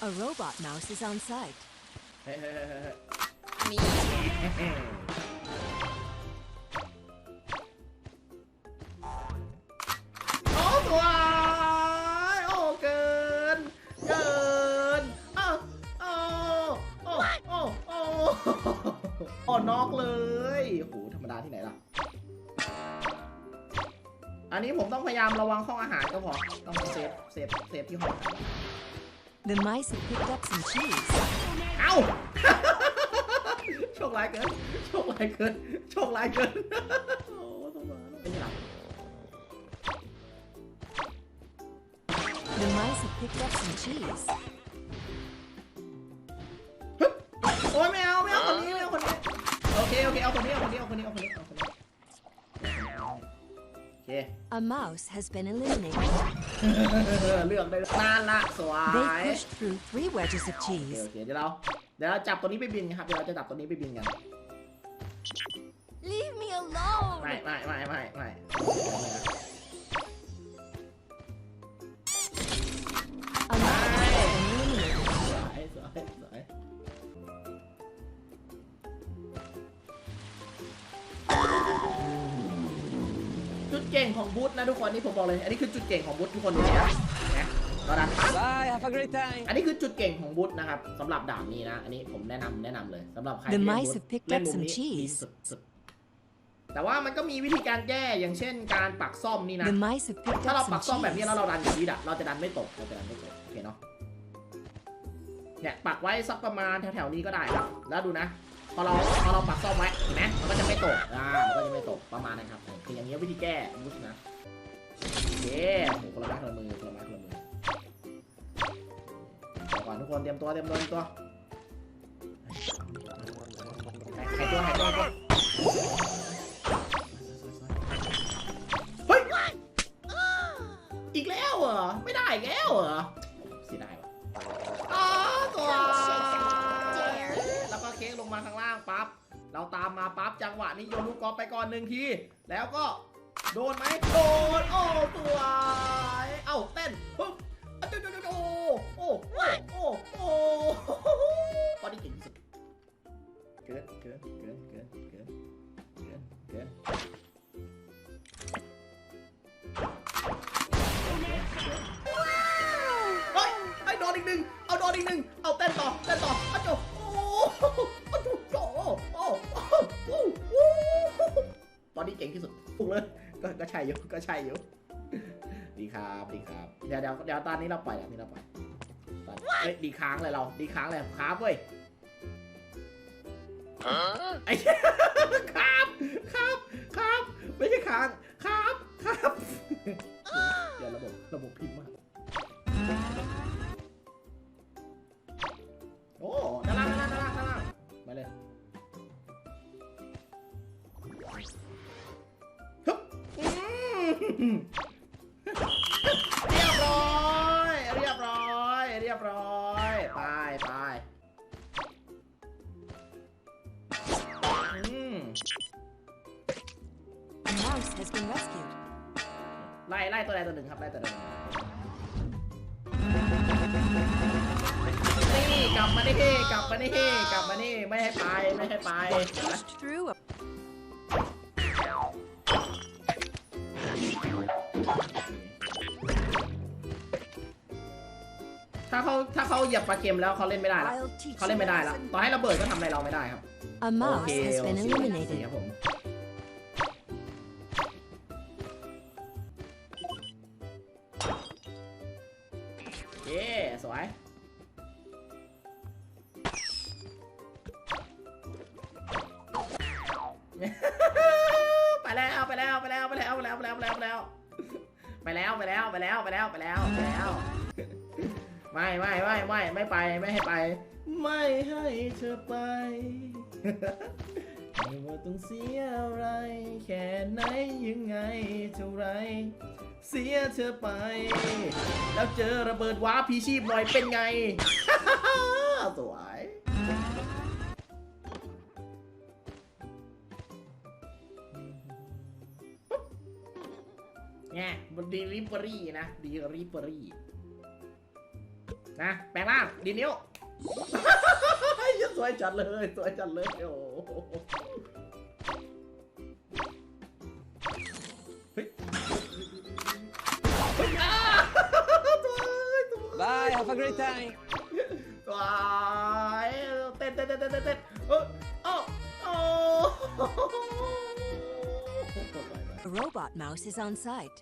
A robot mouse is on site. มีโอ้สวยโอ้เกิน เกินอ้าวโอ้โอ้โอ้โอ้โอ้นอกเลยโหธรรมดาที่ไหนล่ะ อันนี้ผมต้องพยายามระวังห้องอาหารก็พอ ต้องเซฟ เซฟ เซฟที่ห้องอาหาร The mice have picked up some cheese. เอ้า โชคร้ายเกิน โชคร้ายเกิน โชคร้ายเกิน โอ้ต้องมาแล้วเป็นยังไง The mice have picked up some cheese. โอ้ยไม่เอาไม่เอาคนนี้ไม่เอาคนนี้ โอเคโอเคเอาคนนี้เอาคนนี้เอาคนนี้เอาคนนี้ เอาคนนี้โอเค A mouse has been eliminated. เลือกได้นานละสวย They pushed through three wedges of โอเค cheese. โอเคเดี๋ยวเราเดี๋ยวเราจับตัวนี้ไปบินครับเดี๋ยวเราจะจับตัวนี้ไปบินกัน Leave me alone. ไม่ไม่ไม่ไม่ไม่ งของบูธนะทุกคนนี่ผมบอกเลย อันนี้คือจุดเก่งของบูธทุกคนดูเนี่ยนะตอนนั้น Bye have a great time อันนี้คือจุดเก่งของบูธนะครับสำหรับด่านนี้นะ อันนี้ผมแนะนำแนะนำเลยสำหรับใคร The ที่เล่น mice บูธ have picked เล่น up มุม some นี้ดี cheese. สุดสุดแต่ว่ามันก็มีวิธีการแก้อย่างเช่นการปักซ่อมนี่นะ The mice have picked ถ้าเรา up ปัก some ซ่อมแบบนี้ cheese. แล้วเราดันอย่างนี้อะเราจะดันไม่ตกเราจะดันไม่ตกโอเคเนาะเนี่ยปักไว้สักประมาณแถวๆนี้ก็ได้ครับ แล้วดูนะ พอเราพอเราปักซ่อมไว้เห็นไหมมันก็จะไม่ตกอ่ามันก็จะไม่ตกประมาณนั้นครับคืออย่างเงี้ยวิธีแก้มุดนะโอเคโอ้โหคนละไม้คนละมือคนละไม้คนละมือเดี๋ยวก่อนทุกคนเตรียมตัวเตรียมตัวเตรียมตัวหายตัวหายตัวหายตัวเฮ้ยอีกแล้วเหรอไม่ได้อีกแล้วเหรอ มาปั๊บจังหวะนี้โยนลูกกอล์ฟไปก่อนหนึ่งที แล้วก็โดนไหมโดน โอ้ตัวเอ้าเต้นปึ๊บ ใช่อยู่ก็ใช่อยู่ดีครับดีครับเดี๋ยวเดี๋ยวเดี๋ยวตอนนี้เราปล่อยแล้วนี่เราปล่อยตอนเฮ้ยดีค้างเลยเราดีค้างเลยครับเว้ยไอ้ครับครับ been rescued. ไล่ไล่ตัวใดตัวหนึ่งครับไล่ตัวใดตัวหนึ่งนี่กลับมานี่กลับมานี่กลับมานี่ไม่ให้ไปไม่ให้ไป Pushed through a ถ้าเขาถ้าเขาเหยียบปลาเค็มแล้วเขาเล่นไม่ได้ละ I'll teach เขาเล่น you ไม่ a ได้ละ lesson. ต่อให้ระเบิดก็ทำอะไรเราไม่ได้ครับ A โอ mouse เค has โอ been เค eliminated. ครับผม ไปแล้วไปแล้วไปแล้วไปแล้วไปแล้วไปแล้วไปแล้วไปแล้วไปแล้วไปแล้วไปแล้วไปแล้วไปแล้วไม่ไม่ไม่ไม่ไม่ไปไม่ให้ไป ไม่ให้เธอไปไม่ว่าต้องเสียอะไร แค่ไหนยังไงเท่าไร เสียเธอไป แล้วเจอระเบิดว้าพีชีพหน่อยเป็นไง สวย เนี่ยบนดีริเบอรี่นะดีริเบอรี่นะแปลงร่างดีดนิ้วสวยจัดเลยสวยจัดเลยโอ้โหเฮ้ยเฮ้ยอ้าตัวเอ้ยตัว Bye, have a great time. ตัวเต้นเต้นเต้นเต้นเต้นเต้นเออโอ้โอ้ A robot mouse is on site.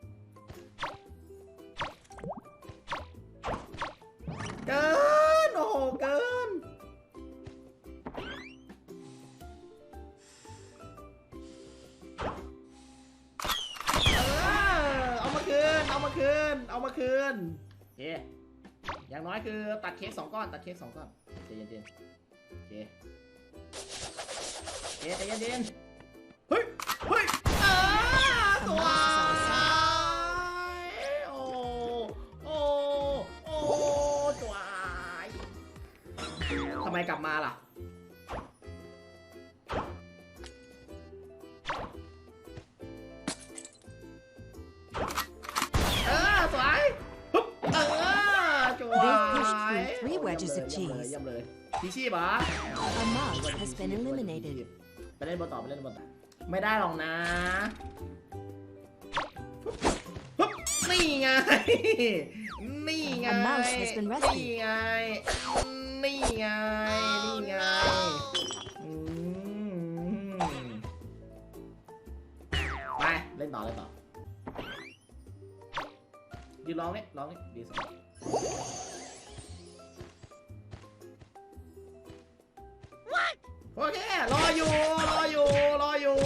มาคืน เอามาคืนโอเคอย่างน้อยคือตัดเค้กสองก้อน ตัดเค้กสองก้อนใจเย็นๆโอเคโอเคใจเย็นๆเฮ้ยเฮ้ยเออสวยโอ้โอ้โอ้สวยทำไมกลับมาล่ะ เลย cheese. เยี่ยมเลยทีชีพเหรอ A mouse has been eliminated. ไปเล่นบอลต่อไปเล่นบอลต่อไม่ได้หรอกนะฮึบนี่ไง นี่ไง A mouse has been rescued. นี่ไง นี่ไง นี่ไงอืมไปเล่นต่อเล่นต่อยืนร้องนี่ร้องนี่ดีสุด โอเครออยู่ รออยู่ รออยู่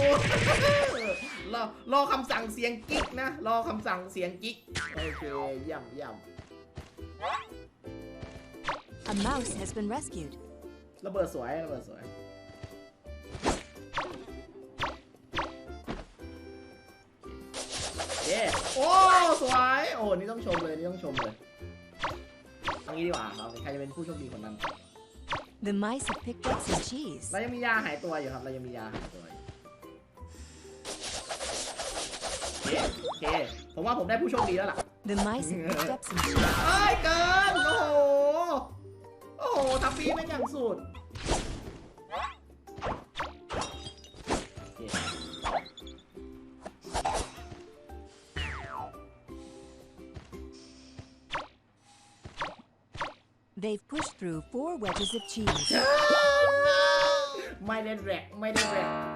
รอรอคำสั่งเสียงกิ๊กนะ รอคำสั่งเสียงกิ๊ก โอเคเยี่ยมเยี่ยม A mouse has been rescued. ระเบิดสวยระเบิดสวยเย้โอ้สวยโอ้นี่ต้องชมเลยนี่ต้องชมเลยเอางี้ดีกว่าครับใครจะเป็นผู้โชคดีคนนั้น The mice have picked up some cheese. เรายังมียาหายตัวอยู่ครับ เรายังมียาหายตัวอยู่โอเคโอเค ผมว่าผมได้ผู้โชคดีแล้วล่ะ The mice have picked up some cheese. เอ้ยเกิน โอ้โห โอ้โหทับปีไม่งอย่างสุด They've pushed through four wedges of cheese. ไม่ได้แรกไม่ได้แรก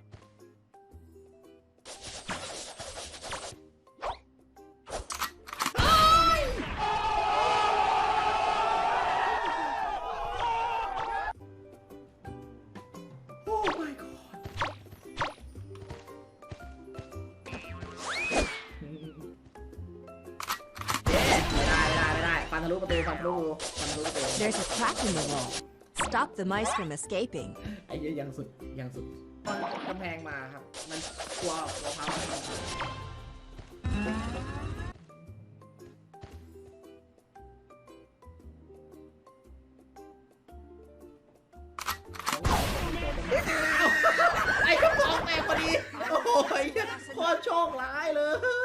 ฟันทะลุประตูฟันทะลุฟันทะลุประตู There's a crack in the wall. Stop the mice from escaping. ไอ้เหี้ยยังสุดยังสุดมันกำแพงมาครับ มันกลัวกลัวพังไอ้กระป๋องแตกพอดี โอ้ยโคตรโชคร้ายเลย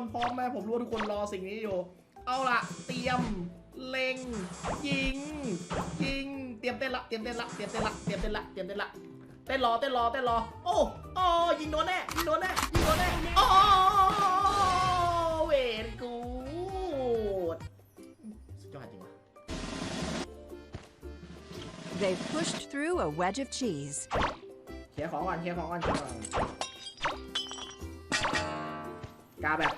คนพร้อมไหมผมรู้ว่าทุกคนรอสิ่งนี้อยู่ เอาล่ะเตรียมเล็งยิงยิงเตรียมเต้นละเตรียมเต้นละเตรียมเต้นละเตรียมเต้นละเตรียมเต้นละเต้นรอเต้นรอเต้นรอโอ้โอ้ยิงโดนแน่ยิงโดนแน่ยิงโดนแน่โอ้เวรกูดสุดยอดจริงวะ They've pushed through a wedge of cheese. เคลียร์ของก่อนเคลียร์ของก่อนเคลียร์ของก่อน กาแบบ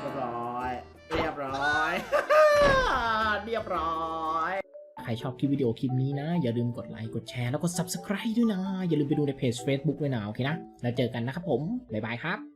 เรียบร้อย เรียบร้อย เรียบร้อย ใครชอบคลิปวิดีโอคลิปนี้นะ อย่าลืมกดไลค์ กดแชร์ แล้วก็ Subscribe ด้วยนะ อย่าลืมไปดูในเพจ Facebook ด้วยนะ โอเคนะ แล้วเจอกันนะครับผม บ๊ายบายครับ